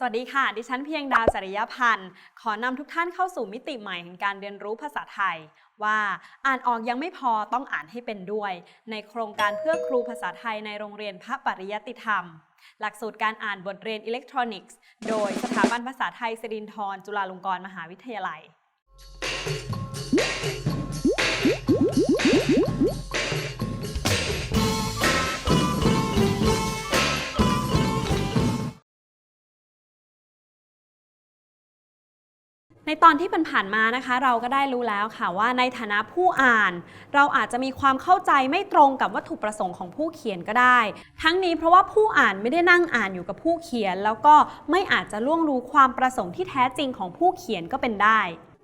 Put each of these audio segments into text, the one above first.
สวัสดีค่ะ ดิฉันเพียงดาวจริยพันธ์ ขอนำทุกท่านเข้าสู่มิติใหม่แห่งการเรียนรู้ภาษาไทย ว่าอ่านออกยังไม่พอต้องอ่านให้เป็นด้วย ในโครงการเพื่อครูภาษาไทยในโรงเรียนพระปริยติธรรม หลักสูตรการอ่านบทเรียนอิเล็กทรอนิกส์ โดยสถาบันภาษาไทยสิรินธรจุฬาลงกรณ์มหาวิทยาลัย ในตอนที่ผ่านๆมานะคะ เราก็ได้รู้แล้วค่ะว่าในฐานะผู้อ่าน เราอาจจะมีความเข้าใจไม่ตรงกับวัตถุประสงค์ของผู้เขียนก็ได้ ทั้งนี้เพราะว่าผู้อ่านไม่ได้นั่งอ่านอยู่กับผู้เขียน แล้วก็ไม่อาจจะล่วงรู้ความประสงค์ที่แท้จริงของผู้เขียนก็เป็นได้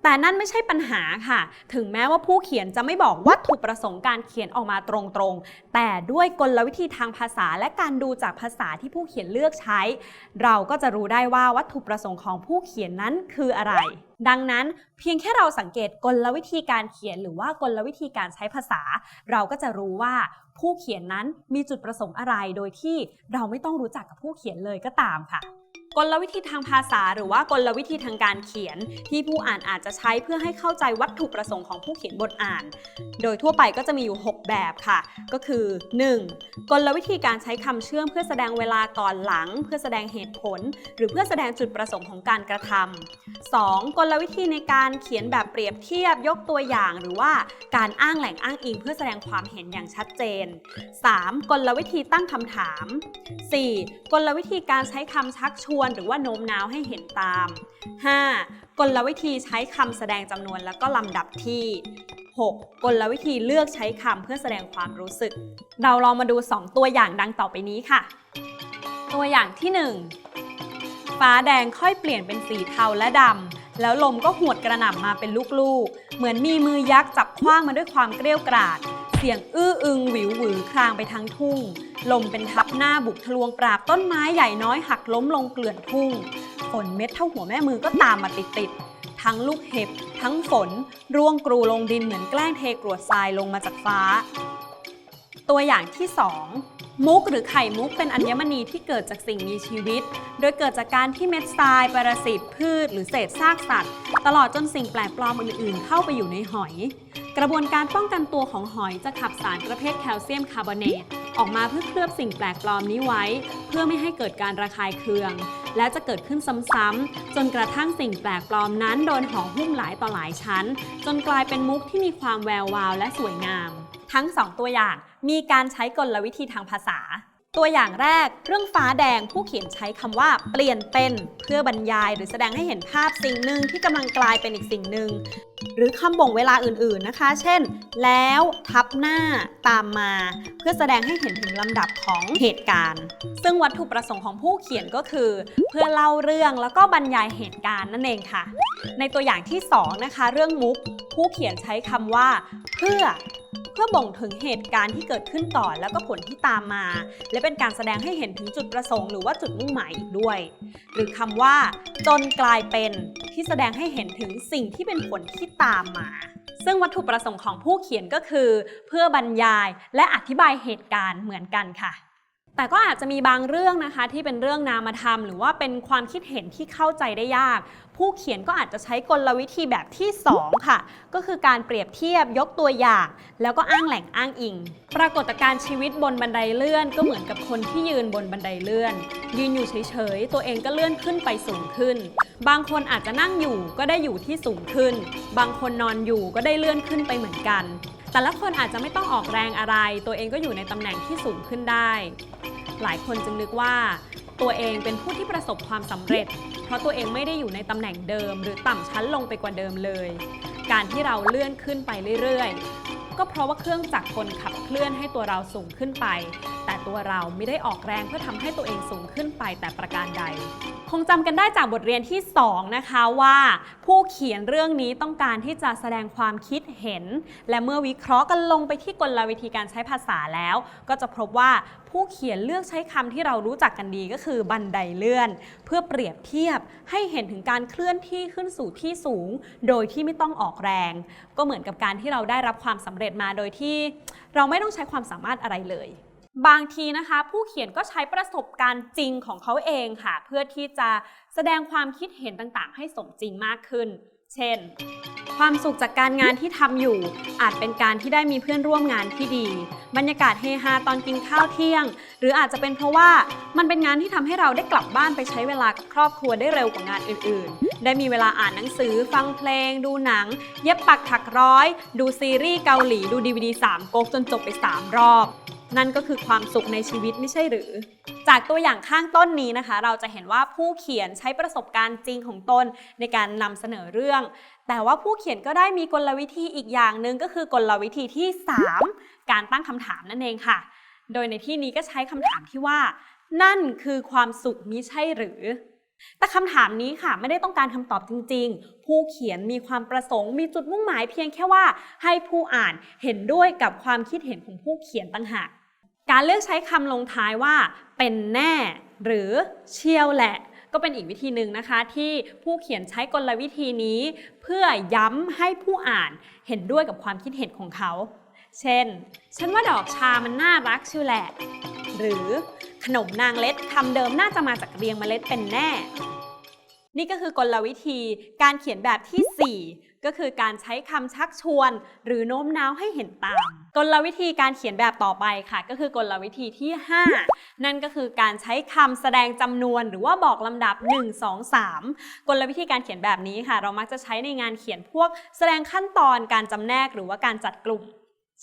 แต่นั่นไม่ใช่ปัญหาค่ะ ถึงแม้ว่าผู้เขียนจะไม่บอกวัตถุประสงค์การเขียนออกมาตรงๆ แต่ด้วยกลวิธีทางภาษาและการดูจากภาษาที่ผู้เขียนเลือกใช้ เราก็จะรู้ได้ว่าวัตถุประสงค์ของผู้เขียนนั้นคืออะไร ดังนั้นเพียงแค่เราสังเกตกลวิธีการเขียนหรือว่ากลวิธีการใช้ภาษา เราก็จะรู้ว่าผู้เขียนนั้นมีจุดประสงค์อะไรโดยที่เราไม่ต้องรู้จักกับผู้เขียนเลยก็ตามค่ะ กลวิธีทางภาษา หรือว่ากลวิธีทางการเขียน ที่ผู้อ่านอาจจะใช้เพื่อให้เข้าใจวัตถุประสงค์ของผู้เขียนบทอ่าน โดยทั่วไปก็จะมีอยู่ 6 แบบค่ะ ก็คือ 1. กลวิธีการใช้คำเชื่อมเพื่อแสดงเวลาก่อนหลัง เพื่อแสดงเหตุผล หรือเพื่อแสดงจุดประสงค์ของการกระทำ 2. กลวิธีในการเขียนแบบเปรียบเทียบยกตัวอย่าง หรือว่าการอ้างแหล่งอ้างอิง เพื่อแสดงความเห็นอย่างชัดเจน 3. กลวิธีตั้งคำถาม 4. กลวิธีการใช้คำชักชวนหรือว่าโน้มน้าวให้เห็นตาม 5. กลวิธีใช้คำแสดงจำนวนแล้วก็ลำดับที่ 6. กลวิธีเลือกใช้คำเพื่อแสดงความรู้สึก เราลองมาดู 2 ตัวอย่างดังต่อไปนี้ค่ะ ตัวอย่างที่ 1 ฟ้าแดงค่อยเปลี่ยนเป็นสีเทาและดำ แล้วลมก็หวดกระหน่ำมาเป็นลูกๆ เหมือนมีมือยักษ์จับคว้างมาด้วยความเกรี้ยวกราด สียงอื้ออึงหวิวหวือครางไปทั้งทุ่ง ลมเป็นทับหน้าบุกทะลวงปราบต้นไม้ใหญ่น้อยหักล้มลงเกลื่อนทุ่ง ฝนเม็ดเท่าหัวแม่มือก็ตามมาติดๆ ทั้งลูกเห็บ ทั้งฝน ร่วงกรูลงดินเหมือนแกล้งเทกรวดทรายลงมาจากฟ้า ตัวอย่างที่2มุกหรือไข่มุกเป็นอัญมณีที่เกิดจากสิ่งมีชีวิต โดยเกิดจากการที่เม็ดทราย ปรสิตพืช หรือเศษซากสัตว์ ตลอดจนสิ่งแปลกปลอมอื่นๆ เข้าไปอยู่ในหอย กระบวนการป้องกันตัวของหอยจะขับสารประเภทแคลเซียมคาร์บอเนตออกมาเพื่อเคลือบสิ่งแปลกปลอมนี้ไว้ เพื่อไม่ให้เกิดการระคายเคือง และจะเกิดขึ้นซ้ำๆจนกระทั่งสิ่งแปลกปลอมนั้นโดนห่อหุ้มหลายต่อหลายชั้น จนกลายเป็นมุกที่มีความแวววาวและสวยงาม ทั้ง 2 ตัวอย่างมีการใช้กลวิธีทางภาษาตัวอย่างแรก เรื่องฟ้าแดงผู้เขียนใช้คำว่า เปลี่ยนเป็น เพื่อบรรยายหรือแสดงให้เห็นภาพสิ่งหนึ่งที่กำลังกลายเป็นอีกสิ่งหนึ่งหรือคำบ่งเวลาอื่นๆนะคะ เช่น แล้วทับหน้าตามมา เพื่อแสดงให้เห็นถึงลำดับของเหตุการณ์ ซึ่งวัตถุประสงค์ของผู้เขียนก็คือ เพื่อเล่าเรื่องแล้วก็บรรยายเหตุการณ์นั่นเองค่ะ ในตัวอย่างที่สองนะคะ เรื่องมุก ผู้เขียนใช้คำว่า เพื่อเพื่อบ่งถึงเหตุการณ์ที่เกิดขึ้นต่อแล้วก็ผลที่ตามมา และเป็นการแสดงให้เห็นถึงจุดประสงค์หรือว่าจุดมุ่งหมายอีกด้วย หรือคำว่า จนกลายเป็นที่แสดงให้เห็นถึงสิ่งที่เป็นผลที่ที่ตามมา ซึ่งวัตถุประสงค์ของผู้เขียนก็คือ เพื่อบรรยายและอธิบายเหตุการณ์เหมือนกันค่ะ แต่ก็อาจจะมีบางเรื่องนะคะที่เป็นเรื่องนามธรรม หรือว่าเป็นความคิดเห็นที่เข้าใจได้ยาก ผู้เขียนก็อาจจะใช้กลวิธีแบบที่ 2 ค่ะ ก็คือการเปรียบเทียบยกตัวอย่าง แล้วก็อ้างแหล่งอ้างอิง ปรากฏการณ์ชีวิตบนบันไดเลื่อนก็เหมือนกับคนที่ยืนบนบันไดเลื่อน ยืนอยู่เฉยๆ ตัวเองก็เลื่อนขึ้นไปสูงขึ้น บางคนอาจจะนั่งอยู่ก็ได้อยู่ที่สูงขึ้น บางคนนอนอยู่ก็ได้เลื่อนขึ้นไปเหมือนกัน แต่ละคนอาจจะไม่ต้องออกแรงอะไร ตัวเองก็อยู่ในตำแหน่งที่สูงขึ้นได้ หลายคนจึงนึกว่า ตัวเองเป็นผู้ที่ประสบความสำเร็จ ราะตัวเองไม่ได้อยู่ในตำแหน่งเดิม หรือต่ำชั้นลงไปกว่าเดิมเลย การที่เราเลื่อนขึ้นไปเรื่อยๆ ก็เพราะว่าเครื่องจักรกลขับเคลื่อนให้ตัวเราสูงขึ้นไป แต่ ตัวเราไม่ได้ออกแรงเพื่อทำให้ตัวเองสูงขึ้นไปแต่ประการใด คงจำกันได้จากบทเรียนที่ 2 นะคะว่า ผู้เขียนเรื่องนี้ต้องการที่จะแสดงความคิดเห็น และเมื่อวิเคราะห์กันลงไปที่กลวิธีการใช้ภาษาแล้ว ก็จะพบว่าผู้เขียนเลือกใช้คำที่เรารู้จักกันดีก็คือบันไดเลื่อน เพื่อเปรียบเทียบให้เห็นถึงการเคลื่อนที่ขึ้นสู่ที่สูง โดยที่ไม่ต้องออกแรง ก็เหมือนกับการที่เราได้รับความสำเร็จมาโดยที่ เราไม่ต้องใช้ความสามารถอะไรเลย บางทีนะคะ ผู้เขียนก็ใช้ประสบการณ์จริงของเขาเองค่ะ เพื่อที่จะแสดงความคิดเห็นต่างๆ ให้สมจริงมากขึ้น เช่น ความสุขจากการงานที่ทำอยู่ อาจเป็นการที่ได้มีเพื่อนร่วมงานที่ดี บรรยากาศเฮฮาตอนกินข้าวเที่ยง หรืออาจจะเป็นเพราะว่ามันเป็นงานที่ทำให้เราได้กลับบ้านไปใช้เวลากับครอบครัวได้เร็วกว่างานอื่น ๆ ได้มีเวลาอ่านหนังสือ ฟังเพลง ดูหนัง เย็บปักถักร้อย ดูซีรีส์เกาหลี ดูดีวดีสามก๊กจนจบไป 3 รอบ นั่นก็คือความสุขในชีวิตไม่ใช่หรือ จากตัวอย่างข้างต้นนี้นะคะ เราจะเห็นว่าผู้เขียนใช้ประสบการณ์จริงของตนในการนำเสนอเรื่อง แต่ว่าผู้เขียนก็ได้มีกลวิธีอีกอย่างหนึ่งก็คือกลวิธีที่ 3 การตั้งคำถามนั่นเองค่ะ โดยในที่นี้ก็ใช้คำถามที่ว่า นั่นคือความสุขมิใช่หรือ แต่คำถามนี้ค่ะไม่ได้ต้องการคำตอบจริง ๆ ผู้เขียนมีความประสงค์มีจุดมุ่งหมายเพียงแค่ว่า ให้ผู้อ่านเห็นด้วยกับความคิดเห็นของผู้เขียนต่างหากการเลือกใช้คำลงท้ายว่า เป็นแน่ หรือเชียวแหละ ก็เป็นอีกวิธีหนึ่งนะคะ ที่ผู้เขียนใช้กลวิธีนี้ เพื่อย้ำให้ผู้อ่านเห็นด้วยกับความคิดเห็นของเขา เช่น ฉันว่าดอกชามันน่ารักชิวแหละ หรือขนมนางเล็ดคำเดิมน่าจะมาจากเรียงเมล็ดเป็นแน่ นี่ก็คือกลวิธีการเขียนแบบทีสี่ 4 ก็คือการใช้คำชักชวน หรือโน้มน้าวให้เห็นตาม กลวิธีการเขียนแบบต่อไปค่ะ ก็คือกลวิธีที่ 5 นั่นก็คือการใช้คำแสดงจำนวน หรือว่าบอกลำดับ 1 2 3 กลวิธีการเขียนแบบนี้ค่ะ เรามักจะใช้ในงานเขียนพวกแสดงขั้นตอนการจำแนกหรือว่าการจัดกลุ่ม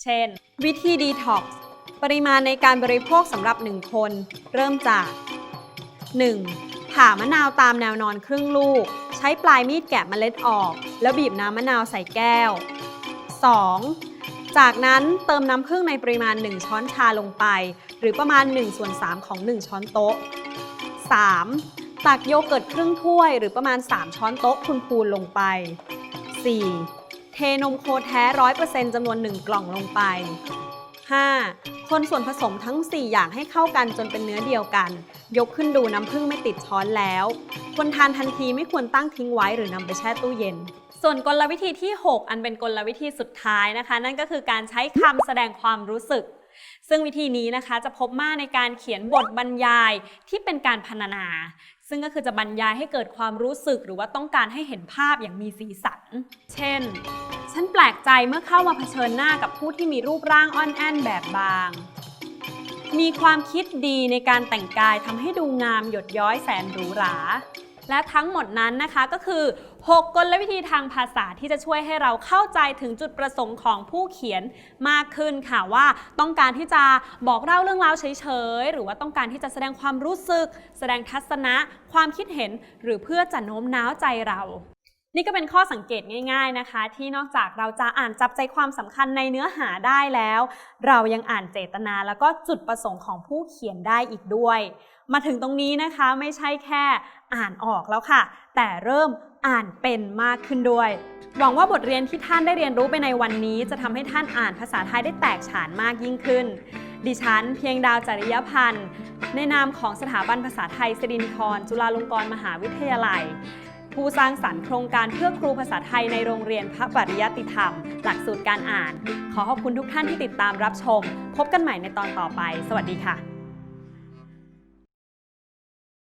เช่น วิธีดีท็อกซ์ปริมาณในการบริโภคสำหรับ 1 คน เริ่มจาก 1. ผ่ามะนาวตามแนวนอนครึ่งลูก ใช้ปลายมีดแกะเมล็ดออก แล้วบีบน้ำมะนาวใส่แก้ว 2. จากนั้นเติมน้ำผึ้งในปริมาณ 1 ช้อนชาลงไป หรือประมาณ1ส่วน3ของ 1 ช้อนโต๊ะ 3. ตักโยเกิร์ตครึ่งถ้วยหรือประมาณ 3 ช้อนโต๊ะพูนๆลงไป 4. เทนมโคแท้ร้อยเปอร์เซ็นต์จำนวน 1 กล่องลงไป 5. คนส่วนผสมทั้ง 4 อย่างให้เข้ากันจนเป็นเนื้อเดียวกัน ยกขึ้นดูน้ำผึ้งไม่ติดช้อนแล้ว ควรทานทันทีไม่ควรตั้งทิ้งไว้หรือนำไปแช่ตู้เย็น ส่วนกลวิธีที่ 6 อันเป็นกลวิธีสุดท้ายนะคะ นั่นก็คือการใช้คำแสดงความรู้สึก ซึ่งวิธีนี้นะคะจะพบมากในการเขียนบทบรรยายที่เป็นการพรรณนาซึ่งก็คือจะบรรยายให้เกิดความรู้สึกหรือว่าต้องการให้เห็นภาพอย่างมีสีสัน เช่น ฉันแปลกใจเมื่อเข้ามาเผชิญหน้ากับผู้ที่มีรูปร่างอ่อนแอนแบบบาง มีความคิดดีในการแต่งกายทำให้ดูงามหยดย้อยแสนหรูหรา และทั้งหมดนั้นนะคะก็คือ 6 กลวิธีทางภาษาที่จะช่วยให้เราเข้าใจถึงจุดประสงค์ของผู้เขียนมากขึ้นค่ะว่า ต้องการที่จะบอกเล่าเรื่องราวเฉยๆ หรือว่าต้องการที่จะแสดงความรู้สึก แสดงทัศนะ ความคิดเห็น หรือเพื่อจะโน้มน้าวใจเรา นี่ก็เป็นข้อสังเกตง่าย ๆนะคะ ที่นอกจากเราจะอ่านจับใจความสำคัญในเนื้อหาได้แล้ว เรายังอ่านเจตนาแล้วก็จุดประสงค์ของผู้เขียนได้อีกด้วย มาถึงตรงนี้นะคะไม่ใช่แค่อ่านออกแล้วค่ะ แต่เริ่มอ่านเป็นมากขึ้นด้วย หวังว่าบทเรียนที่ท่านได้เรียนรู้ไปในวันนี้ จะทำให้ท่านอ่านภาษาไทยได้แตกฉานมากยิ่งขึ้น ดิฉันเพียงดาวจริยพันธ์ในนามของสถาบันภาษาไทยสิรินทรจุฬาลงกรณ์มหาวิทยาลัย ผู้สร้างสรรค์โครงการเพื่อครูภาษาไทยในโรงเรียนพระปริยติธรรม หลักสูตรการอ่าน ขอขอบคุณทุกท่านที่ติดตามรับชม พบกันใหม่ในตอนต่อไป สวัสดีค่ะ